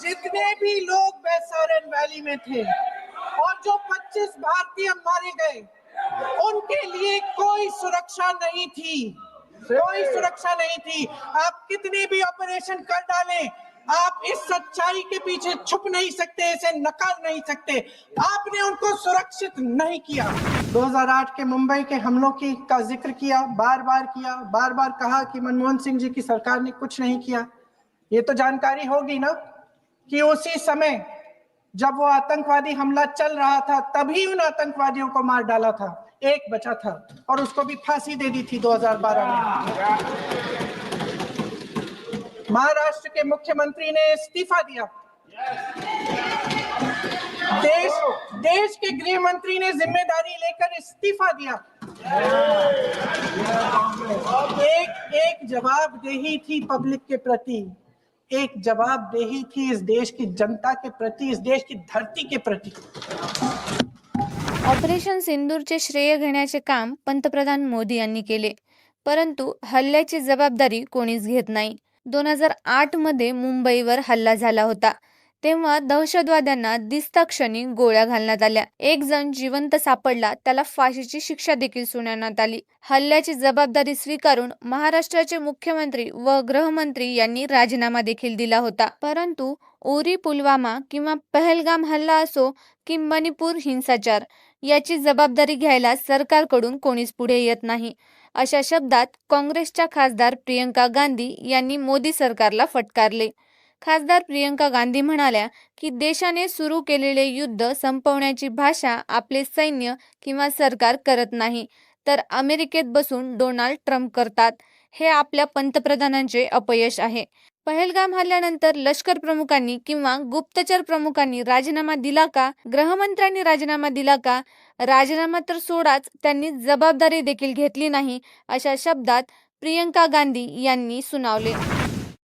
जितने भी लोग बैसारन वैली में थे, और जो 25 भारतीय मारे गए, उनके लिए कोई सुरक्षा नहीं थी। कोई सुरक्षा नहीं थी। आप कितने भी ऑपरेशन कर डालें, आप इस सच्चाई के पीछे छुप नहीं सकते, इसे नकार नहीं सकते। आपने उनको सुरक्षित नहीं किया। 2008 के मुंबई के हमलों की का ज़िक्र किया, बार बार किया, बार बार कहा कि मनमोहन सिंह जी की सरकार ने कुछ नहीं किया। ये तो जानकारी होगी ना कि उसी समय जब वो आतंकवादी हमला चल रहा था, तभी उन आतंकवादियों को मार डाला था। एक बचा था और उसको भी फांसी दे दी थी 2012 में। महाराष्ट्र के मुख्यमंत्री ने इस्तीफा दिया। देश देश के गृह मंत्री ने ज़िम्मेदारी लेकर इस्तीफा दिया। एक एक जवाबदेही थी पब्लिक के प्रति। एक जवाबदेही थी इस देश की जनता के प्रति इस देश की धरती के प्रति। ऑपरेशन सिंदूरचे श्रेय घेण्याचे काम पंतप्रधान मोदी यांनी केले. परंतु हल्ल्याची जबाबदारी कोणीच घेत नाही. दोन हजार आठमध्ये मुंबईवर हल्ला झाला होता. तेव्हा दहशतवाद्यांना दिसता क्षणी गोळ्या घालण्यात आल्या. एक जण जिवंत सापडला. त्याला फाशीची शिक्षा देखील सुनावण्यात आली. हल्ल्याची जबाबदारी स्वीकारून महाराष्ट्राचे मुख्यमंत्री व गृहमंत्री यांनी राजीनामा देखील दिला होता. परंतु उरी पुलवामा किंवा पहलगाम हल्ला असो की मणिपूर हिंसाचार याची जबाबदारी घ्यायला सरकारकडून कोणीच पुढे येत नाही. अशा शब्दात काँग्रेसच्या खासदार प्रियंका गांधी यांनी मोदी सरकारला फटकारले. खासदार प्रियंका गांधी म्हणाल्या की देशाने सुरू केलेले युद्ध संपवण्याची भाषा आपले सैन्य किंवा सरकार करत नाही तर अमेरिकेत बसून डोनाल्ड ट्रम्प करतात हे आपल्या पंतप्रधानांचे अपयश आहे. पहलगाम हल्ल्यानंतर लष्कर प्रमुखांनी किंवा गुप्तचर प्रमुखांनी राजीनामा दिला का गृहमंत्र्यांनी राजीनामा दिला का राजीनामा तर सोडाच त्यांनी जबाबदारी देखील घेतली नाही अशा शब्दात प्रियंका गांधी यांनी सुनावले.